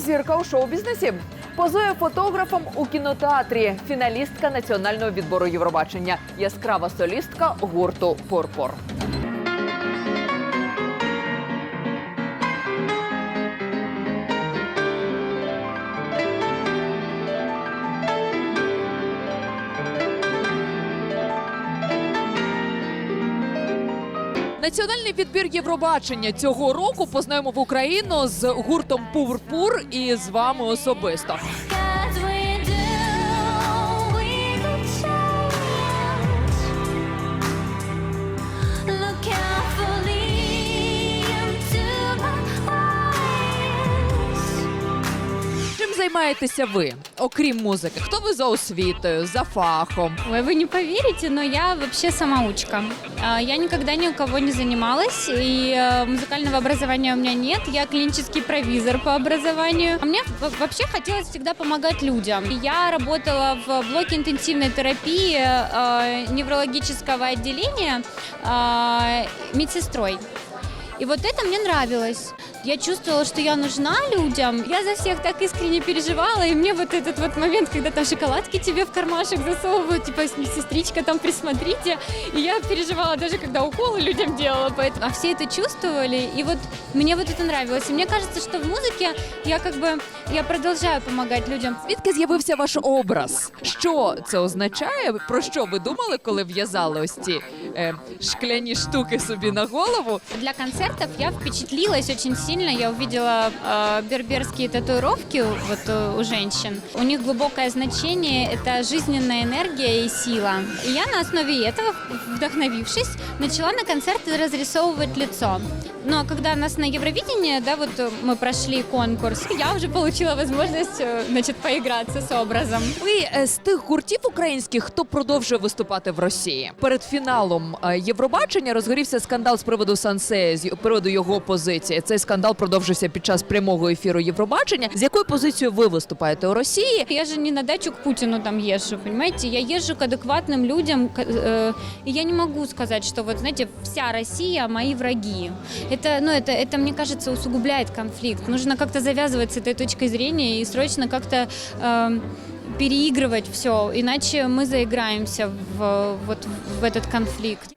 Зірка у шоу-бізнесі позує фотографом у кінотеатрі. Фіналістка національного відбору Євробачення, яскрава солістка гурту Порпор. Національний підбір Євробачення цього року познаємо в Україну з гуртом Пурпур і з вами особисто. займаєтеся ви, окрім музики? Хто ви за освітою, за фахом? Ой, вы не поверите, но я вообще самоучка. А, Я никогда ни у кого не занималась, и э, музыкального образования у меня нет. Я клинический провизор по образованию. А мне в- вообще хотелось всегда помогать людям. И Я работала в блоке интенсивной терапии э, неврологического отделения э, медсестрой. И вот это мне нравилось. Я чувствовала, что я нужна людям. Я за всех так искренне переживала, и мне вот этот вот момент, когда там шоколадки тебе в кармашек засовывают, типа сестричка, там присмотрите. И я переживала даже, когда уколы людям делала, поэтому а все это чувствовали, и вот мне вот это нравилось. И мне кажется, что в музыке я как бы я продолжаю помогать людям. Звідки з'явився ваш образ? Що це означає? Про що ви думали, коли в'язали ось ці е, шкляні штуки собі на голову? Для концертов я впечатлилась очень сильно. Я увидела э, берберские татуировки вот э, у женщин. У них глубокое значение – это жизненная энергия и сила. И я на основе этого, вдохновившись, начала на концерты разрисовывать лицо. Но когда нас на Евровидении, да, вот э, мы прошли конкурс, я уже получила возможность, э, значит, поиграться с образом. Ви е, з тих гуртів українських, хто продовжує виступати в Росії. Перед фіналом е, Євробачення розгорівся скандал з приводу Сансея, з приводу його позиції. Цей скандал продовжився під час прямого ефіру Євробачення. З якою позицією ви виступаєте у Росії? Я же не на дачу к Путину там езжу, понимаете? Я езжу к адекватным людям, к- э, и я не могу сказать, что вот, знаете, вся Россия мои враги. Это, ну, это, это, мне кажется, усугубляет конфликт. Нужно как-то завязывать с этой точкой зрения и срочно как-то эм, переигрывать все, иначе мы заиграемся в, вот, в этот конфликт.